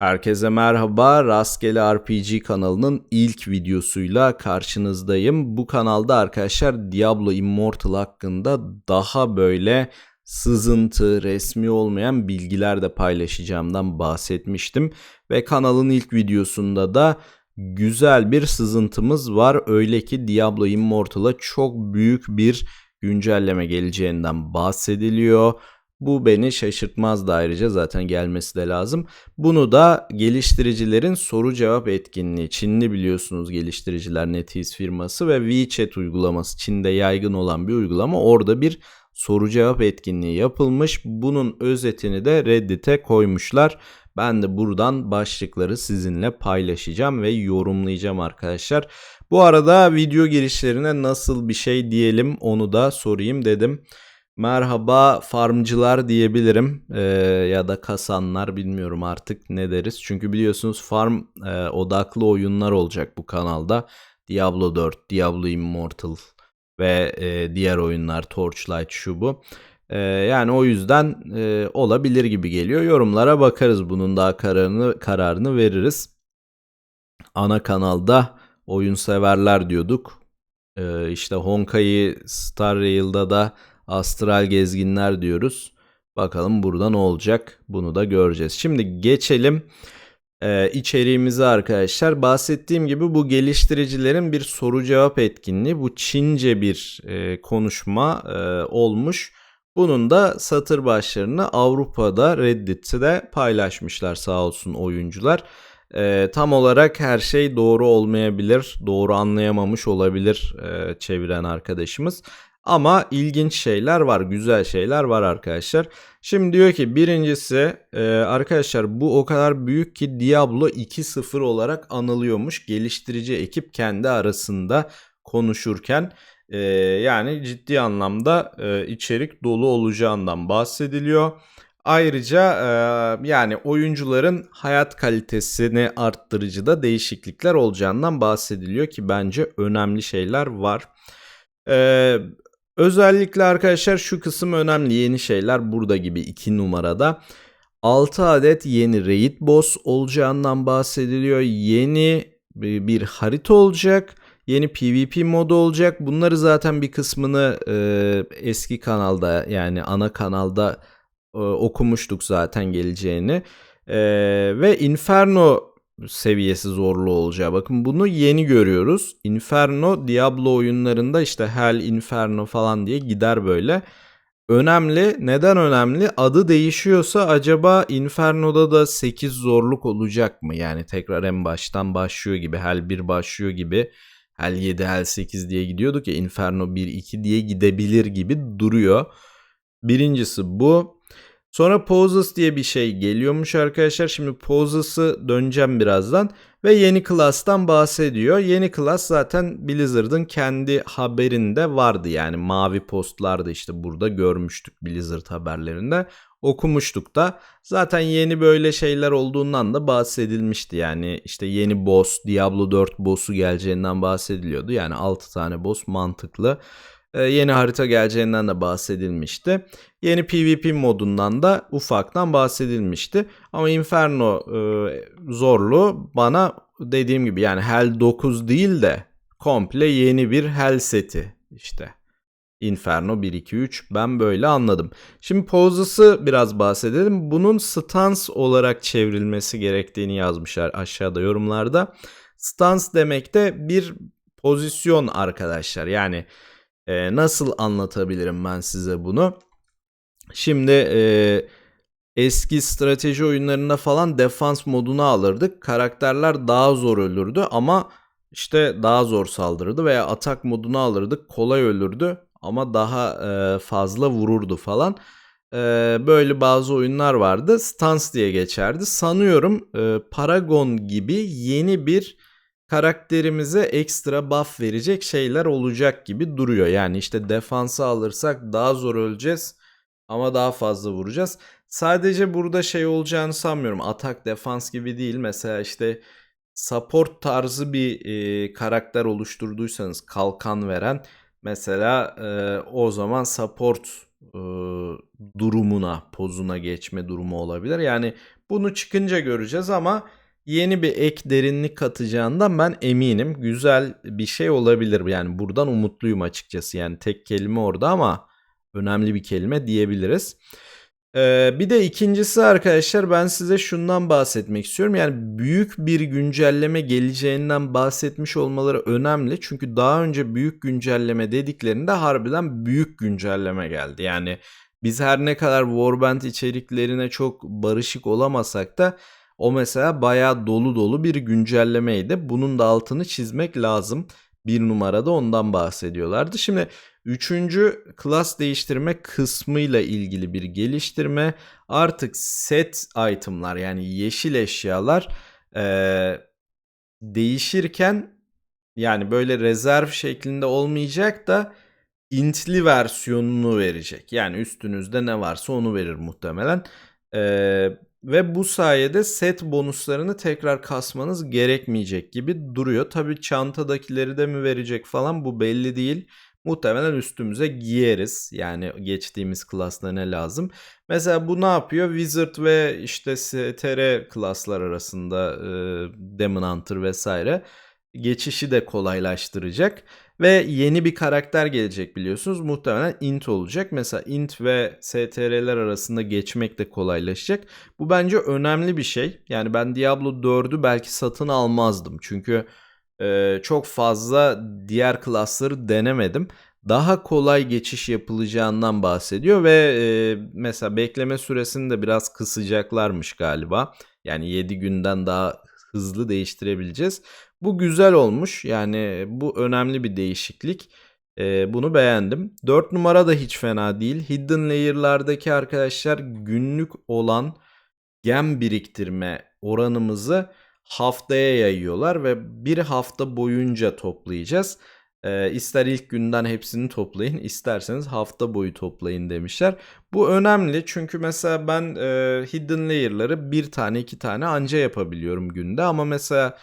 Herkese merhaba. Rastgele RPG kanalının ilk videosuyla karşınızdayım. Bu kanalda arkadaşlar Diablo Immortal hakkında daha böyle sızıntı, resmi olmayan bilgiler de paylaşacağımdan bahsetmiştim. Ve kanalın ilk videosunda da güzel bir sızıntımız var. Öyle ki Diablo Immortal'a çok büyük bir güncelleme geleceğinden bahsediliyor. Bu beni şaşırtmazdı ayrıca zaten gelmesi de lazım. Bunu da geliştiricilerin soru cevap etkinliği. Çinli biliyorsunuz geliştiriciler NetEase firması ve WeChat uygulaması Çin'de yaygın olan bir uygulama. Orada bir soru cevap etkinliği yapılmış. Bunun özetini de Reddit'e koymuşlar. Ben de buradan başlıkları sizinle paylaşacağım ve yorumlayacağım arkadaşlar. Bu arada video girişlerine nasıl bir şey diyelim onu da sorayım dedim. Merhaba farmcılar diyebilirim ee, ya da kasanlar bilmiyorum artık ne deriz. Çünkü biliyorsunuz farm e, odaklı oyunlar olacak bu kanalda. Diablo 4, Diablo Immortal ve e, diğer oyunlar Torchlight şu bu. E, yani o yüzden e, olabilir gibi geliyor. Yorumlara bakarız bunun daha kararını kararını veririz. Ana kanalda oyun severler diyorduk. E, işte Honkai Star Rail'da da astral gezginler diyoruz. Bakalım burada ne olacak bunu da göreceğiz. Şimdi geçelim e, içeriğimize arkadaşlar. Bahsettiğim gibi bu geliştiricilerin bir soru cevap etkinliği. Bu Çince bir e, konuşma e, olmuş. Bunun da satır başlarını Avrupa'da Reddit'te paylaşmışlar sağ olsun oyuncular. E, tam olarak her şey doğru olmayabilir, doğru anlayamamış olabilir e, çeviren arkadaşımız. Ama ilginç şeyler var, güzel şeyler var arkadaşlar. Şimdi diyor ki birincisi e, arkadaşlar bu o kadar büyük ki Diablo 2.0 olarak anılıyormuş. Geliştirici ekip kendi arasında konuşurken e, yani ciddi anlamda e, içerik dolu olacağından bahsediliyor. Ayrıca e, yani oyuncuların hayat kalitesini arttırıcı da değişiklikler olacağından bahsediliyor ki bence önemli şeyler var. Ee, Özellikle arkadaşlar şu kısım önemli. Yeni şeyler burada gibi 2 numarada. 6 adet yeni raid boss olacağından bahsediliyor. Yeni bir harita olacak. Yeni PvP modu olacak. Bunları zaten bir kısmını e, eski kanalda yani ana kanalda e, okumuştuk zaten geleceğini. E, ve Inferno seviyesi zorlu olacağı. Bakın bunu yeni görüyoruz. Inferno Diablo oyunlarında işte Hell Inferno falan diye gider böyle. Önemli. Neden önemli? Adı değişiyorsa acaba Inferno'da da 8 zorluk olacak mı? Yani tekrar en baştan başlıyor gibi. Hell 1 başlıyor gibi. Hell 7, Hell 8 diye gidiyorduk ya. Inferno 1, 2 diye gidebilir gibi duruyor. Birincisi bu. Sonra Poses diye bir şey geliyormuş arkadaşlar. Şimdi Poses'ı döneceğim birazdan. Ve yeni class'tan bahsediyor. Yeni class zaten Blizzard'ın kendi haberinde vardı. Yani mavi postlarda işte burada görmüştük Blizzard haberlerinde. Okumuştuk da. Zaten yeni böyle şeyler olduğundan da bahsedilmişti. Yani işte yeni boss, Diablo 4 boss'u geleceğinden bahsediliyordu. Yani 6 tane boss mantıklı. Ee, yeni harita geleceğinden de bahsedilmişti. Yeni PvP modundan da ufaktan bahsedilmişti. Ama Inferno e, zorlu bana dediğim gibi yani Hell 9 değil de komple yeni bir Hell seti işte. Inferno 1 2 3 ben böyle anladım. Şimdi Poses'ı biraz bahsedelim. Bunun stance olarak çevrilmesi gerektiğini yazmışlar aşağıda yorumlarda. Stance demek de bir pozisyon arkadaşlar. Yani e, nasıl anlatabilirim ben size bunu? Şimdi e, eski strateji oyunlarında falan defans modunu alırdık. Karakterler daha zor ölürdü ama işte daha zor saldırırdı veya atak modunu alırdık. Kolay ölürdü ama daha e, fazla vururdu falan. E, böyle bazı oyunlar vardı. Stance diye geçerdi. Sanıyorum e, Paragon gibi yeni bir karakterimize ekstra buff verecek şeyler olacak gibi duruyor. Yani işte defansı alırsak daha zor öleceğiz ama daha fazla vuracağız. Sadece burada şey olacağını sanmıyorum. Atak defans gibi değil. Mesela işte support tarzı bir e, karakter oluşturduysanız kalkan veren mesela e, o zaman support e, durumuna pozuna geçme durumu olabilir. Yani Bunu çıkınca göreceğiz ama yeni bir ek derinlik katacağından ben eminim. Güzel bir şey olabilir. Yani buradan umutluyum açıkçası. Yani tek kelime orada ama önemli bir kelime diyebiliriz. Ee, bir de ikincisi arkadaşlar ben size şundan bahsetmek istiyorum. Yani büyük bir güncelleme geleceğinden bahsetmiş olmaları önemli. Çünkü daha önce büyük güncelleme dediklerinde harbiden büyük güncelleme geldi. Yani biz her ne kadar Warband içeriklerine çok barışık olamasak da o mesela bayağı dolu dolu bir güncellemeydi. Bunun da altını çizmek lazım. Bir numarada ondan bahsediyorlardı. Şimdi üçüncü klas değiştirme kısmıyla ilgili bir geliştirme. Artık set itemlar yani yeşil eşyalar ee, değişirken yani böyle rezerv şeklinde olmayacak da intli versiyonunu verecek. Yani üstünüzde ne varsa onu verir muhtemelen. Ee, ve bu sayede set bonuslarını tekrar kasmanız gerekmeyecek gibi duruyor. Tabi çantadakileri de mi verecek falan bu belli değil. Muhtemelen üstümüze giyeriz. Yani geçtiğimiz klasta ne lazım. Mesela bu ne yapıyor? Wizard ve işte STR klaslar arasında e, Demon Hunter vesaire geçişi de kolaylaştıracak. Ve yeni bir karakter gelecek biliyorsunuz. Muhtemelen int olacak. Mesela int ve str'ler arasında geçmek de kolaylaşacak. Bu bence önemli bir şey. Yani ben Diablo 4'ü belki satın almazdım. Çünkü e, çok fazla diğer klasları denemedim. Daha kolay geçiş yapılacağından bahsediyor ve e, mesela bekleme süresini de biraz kısacaklarmış galiba. Yani 7 günden daha hızlı değiştirebileceğiz. Bu güzel olmuş. Yani bu önemli bir değişiklik. Ee, bunu beğendim. 4 numara da hiç fena değil. Hidden Layer'lardaki arkadaşlar günlük olan gem biriktirme oranımızı haftaya yayıyorlar ve bir hafta boyunca toplayacağız. Ee, ister ilk günden hepsini toplayın, isterseniz hafta boyu toplayın demişler. Bu önemli çünkü mesela ben e, hidden layer'ları bir tane iki tane anca yapabiliyorum günde ama mesela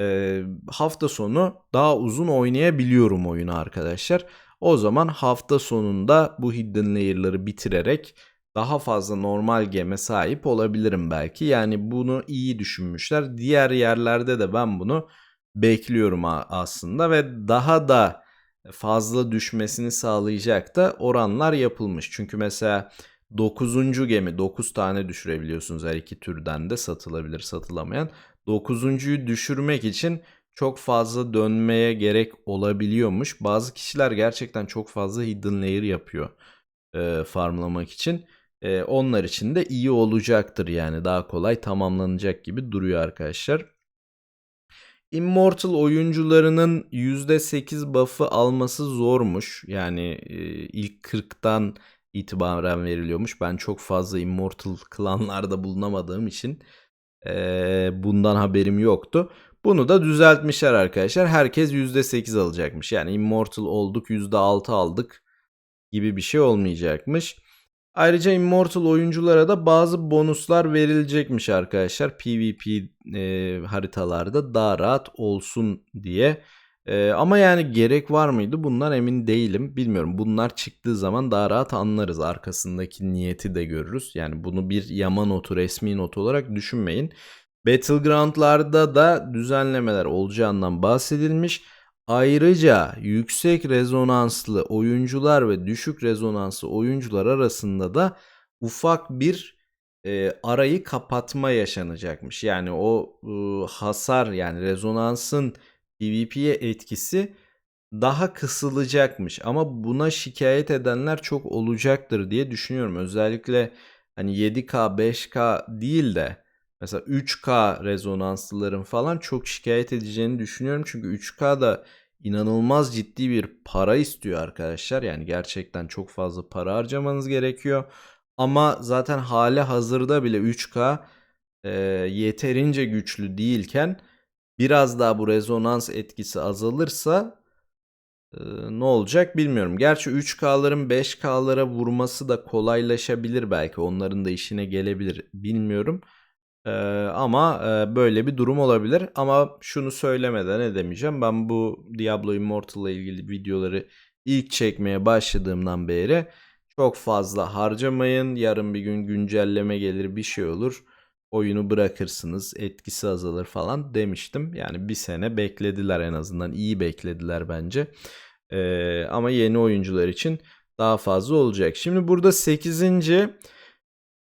e, hafta sonu daha uzun oynayabiliyorum oyunu arkadaşlar. O zaman hafta sonunda bu hidden layer'ları bitirerek daha fazla normal geme sahip olabilirim belki. Yani bunu iyi düşünmüşler. Diğer yerlerde de ben bunu bekliyorum aslında ve daha da fazla düşmesini sağlayacak da oranlar yapılmış. Çünkü mesela 9. gemi 9 tane düşürebiliyorsunuz her iki türden de satılabilir satılamayan. 9.'yu düşürmek için çok fazla dönmeye gerek olabiliyormuş. Bazı kişiler gerçekten çok fazla hidden layer yapıyor e, farmlamak için. E, onlar için de iyi olacaktır yani daha kolay tamamlanacak gibi duruyor arkadaşlar. Immortal oyuncularının %8 buff'ı alması zormuş. Yani e, ilk 40'tan itibaren veriliyormuş. Ben çok fazla Immortal klanlarda bulunamadığım için bundan haberim yoktu. Bunu da düzeltmişler arkadaşlar. Herkes %8 alacakmış. Yani Immortal olduk %6 aldık gibi bir şey olmayacakmış. Ayrıca Immortal oyunculara da bazı bonuslar verilecekmiş arkadaşlar. PvP e, haritalarda daha rahat olsun diye. Ee, ama yani gerek var mıydı bunlar emin değilim. Bilmiyorum bunlar çıktığı zaman daha rahat anlarız. Arkasındaki niyeti de görürüz. Yani bunu bir yama notu resmi not olarak düşünmeyin. Battleground'larda da düzenlemeler olacağından bahsedilmiş. Ayrıca yüksek rezonanslı oyuncular ve düşük rezonanslı oyuncular arasında da ufak bir e, arayı kapatma yaşanacakmış. Yani o e, hasar yani rezonansın PvP'ye etkisi daha kısılacakmış ama buna şikayet edenler çok olacaktır diye düşünüyorum. Özellikle hani 7K 5K değil de mesela 3K rezonanslıların falan çok şikayet edeceğini düşünüyorum. Çünkü 3K da inanılmaz ciddi bir para istiyor arkadaşlar. Yani gerçekten çok fazla para harcamanız gerekiyor. Ama zaten hali hazırda bile 3K e, yeterince güçlü değilken biraz daha bu rezonans etkisi azalırsa ne olacak bilmiyorum. Gerçi 3K'ların 5K'lara vurması da kolaylaşabilir belki. Onların da işine gelebilir bilmiyorum. Ama böyle bir durum olabilir. Ama şunu söylemeden ne demeyeceğim. Ben bu Diablo Immortal ile ilgili videoları ilk çekmeye başladığımdan beri çok fazla harcamayın. Yarın bir gün güncelleme gelir bir şey olur oyunu bırakırsınız, etkisi azalır falan demiştim. Yani bir sene beklediler en azından. iyi beklediler bence. Ee, ama yeni oyuncular için daha fazla olacak. Şimdi burada 8.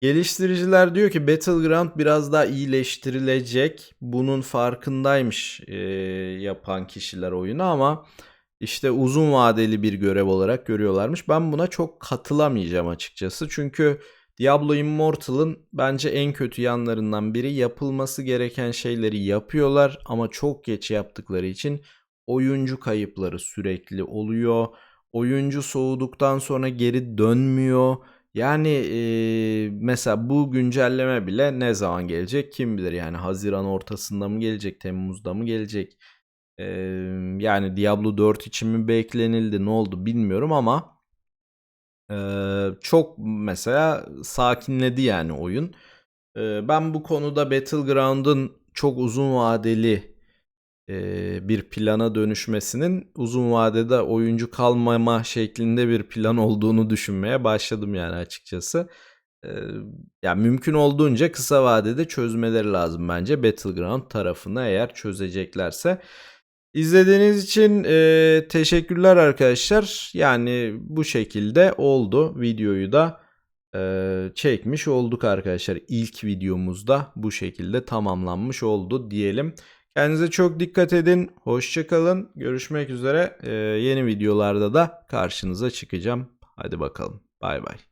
Geliştiriciler diyor ki Battleground biraz daha iyileştirilecek. Bunun farkındaymış e, yapan kişiler oyunu ama işte uzun vadeli bir görev olarak görüyorlarmış. Ben buna çok katılamayacağım açıkçası. Çünkü Diablo Immortal'ın bence en kötü yanlarından biri yapılması gereken şeyleri yapıyorlar ama çok geç yaptıkları için oyuncu kayıpları sürekli oluyor. Oyuncu soğuduktan sonra geri dönmüyor. Yani e, mesela bu güncelleme bile ne zaman gelecek kim bilir yani Haziran ortasında mı gelecek Temmuz'da mı gelecek E, yani Diablo 4 için mi beklenildi ne oldu bilmiyorum ama e, çok mesela sakinledi yani oyun. E, ben bu konuda Battleground'ın çok uzun vadeli e, bir plana dönüşmesinin uzun vadede oyuncu kalmama şeklinde bir plan olduğunu düşünmeye başladım yani açıkçası. E, yani mümkün olduğunca kısa vadede çözmeleri lazım bence Battleground tarafına eğer çözeceklerse. İzlediğiniz için e, teşekkürler arkadaşlar. Yani bu şekilde oldu. Videoyu da e, çekmiş olduk arkadaşlar. İlk videomuzda bu şekilde tamamlanmış oldu diyelim. Kendinize çok dikkat edin. Hoşçakalın. Görüşmek üzere. Ee, yeni videolarda da karşınıza çıkacağım. Hadi bakalım. Bay bay.